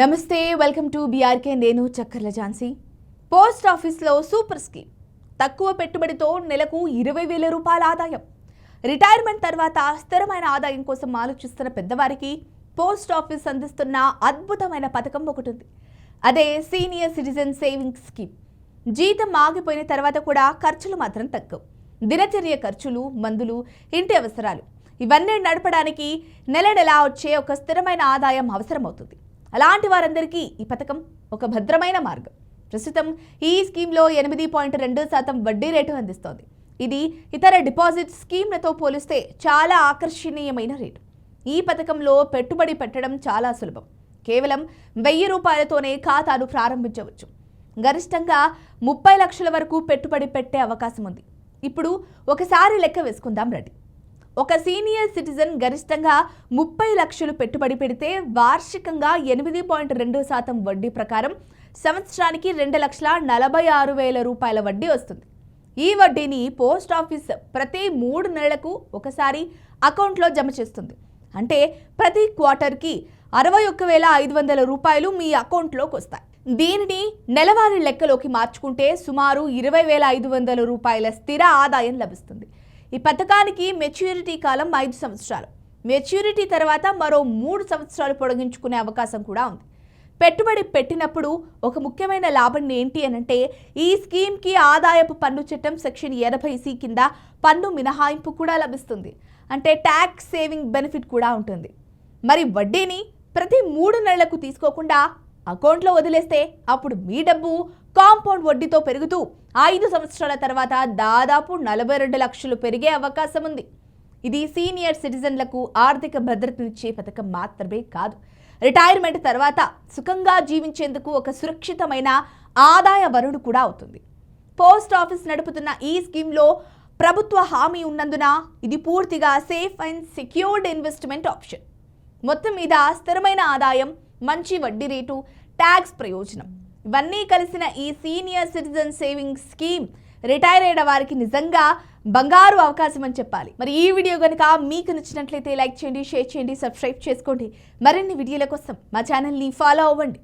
నమస్తే welcome to BRK నేను Chakkarla Jhansi. Post ఆఫీస్లో సూపర్ స్కీమ్. తక్కువ పెట్టుబడితో నెలకు ఇరవై వేల రూపాయల ఆదాయం. రిటైర్మెంట్ తర్వాత స్థిరమైన ఆదాయం కోసం ఆలోచిస్తున్న పెద్దవారికి పోస్ట్ ఆఫీస్ అందిస్తున్న అద్భుతమైన పథకం ఒకటి ఉంది అదే సీనియర్ సిటిజన్ సేవింగ్స్ స్కీమ్. జీతం ఆగిపోయిన తర్వాత కూడా ఖర్చులు మాత్రం తక్కువ దినచర్య ఖర్చులు మందులు ఇంటి అవసరాలు. ఇవన్నీ నడపడానికి నెల నెలా వచ్చే ఒక స్థిరమైన ఆదాయం అవసరమవుతుంది. అలాంటి వారందరికీ ఈ పథకం ఒక భద్రమైన మార్గం. ప్రస్తుతం ఈ స్కీమ్లో ఎనిమిది పాయింట్ రెండు శాతం వడ్డీ రేటు అందిస్తోంది. ఇది ఇతర డిపాజిట్ స్కీమ్లతో పోలిస్తే చాలా ఆకర్షణీయమైన రేటు. ఈ పథకంలో పెట్టుబడి పెట్టడం చాలా సులభం. కేవలం వెయ్యి రూపాయలతోనే ఖాతాను ప్రారంభించవచ్చు. గరిష్టంగా ముప్పై లక్షల వరకు పెట్టుబడి పెట్టే అవకాశం ఉంది. ఇప్పుడు ఒకసారి లెక్క వేసుకుందాం రండి. ఒక సీనియర్ సిటిజన్ గరిష్టంగా ముప్పై లక్షలు పెట్టుబడి పెడితే వార్షికంగా ఎనిమిది పాయింట్ రెండు శాతం వడ్డీ ప్రకారం సంవత్సరానికి రెండు లక్షల నలభై ఆరు వేల రూపాయల వడ్డీ వస్తుంది. ఈ వడ్డీని పోస్ట్ ఆఫీస్ ప్రతి మూడు నెలలకు ఒకసారి అకౌంట్లో జమ చేస్తుంది. అంటే ప్రతి క్వార్టర్కి అరవై ఒక్క వేల ఐదు వందల రూపాయలు మీ అకౌంట్లోకి వస్తాయి. దీనిని నెలవారీ లెక్కలోకి మార్చుకుంటే సుమారు ఇరవై వేల ఐదు వందల రూపాయల స్థిర ఆదాయం లభిస్తుంది. ఈ పథకానికి మెచ్యూరిటీ కాలం ఐదు సంవత్సరాలు. మెచ్యూరిటీ తర్వాత మరో మూడు సంవత్సరాలు పొడిగించుకునే అవకాశం కూడా ఉంది. పెట్టుబడి పెట్టినప్పుడు ఒక ముఖ్యమైన లాభం ఏంటి అనంటే ఈ స్కీమ్కి ఆదాయపు పన్ను చట్టం సెక్షన్ ఎనభై సి కింద పన్ను మినహాయింపు కూడా లభిస్తుంది. అంటే ట్యాక్స్ సేవింగ్ బెనిఫిట్ కూడా ఉంటుంది. మరి వడ్డీని ప్రతి మూడు నెలలకు తీసుకోకుండా అకౌంట్లో వదిలేస్తే అప్పుడు మీ డబ్బు కాంపౌండ్ వడ్డీతో పెరుగుతూ ఐదు సంవత్సరాల తర్వాత దాదాపు నలభై రెండు లక్షలు పెరిగే అవకాశం ఉంది. ఇది సీనియర్ సిటిజన్లకు ఆర్థిక భద్రతనిచ్చే పథకం మాత్రమే కాదు. రిటైర్మెంట్ తర్వాత సుఖంగా జీవించేందుకు ఒక సురక్షితమైన ఆదాయ వరుడు కూడా అవుతుంది. పోస్ట్ ఆఫీస్ నడుపుతున్న ఈ స్కీమ్లో ప్రభుత్వ హామీ ఉన్నందున ఇది పూర్తిగా safe and secured investment option. మొత్తం మీద స్థిరమైన ఆదాయం మంచి వడ్డీ రేటు ట్యాక్స్ ప్రయోజనం. ఇవన్నీ కలిసిన ఈ senior citizen saving scheme retire అయిన వారికి నిజంగా బంగారు అవకాశం అని చెప్పాలి. మరి ఈ వీడియో కనుక మీకు నచ్చినట్లయితే లైక్ చేయండి షేర్ చేయండి సబ్స్క్రైబ్ చేసుకోండి. మరిన్ని వీడియోల కోసం మా ఛానల్ని ఫాలో అవ్వండి.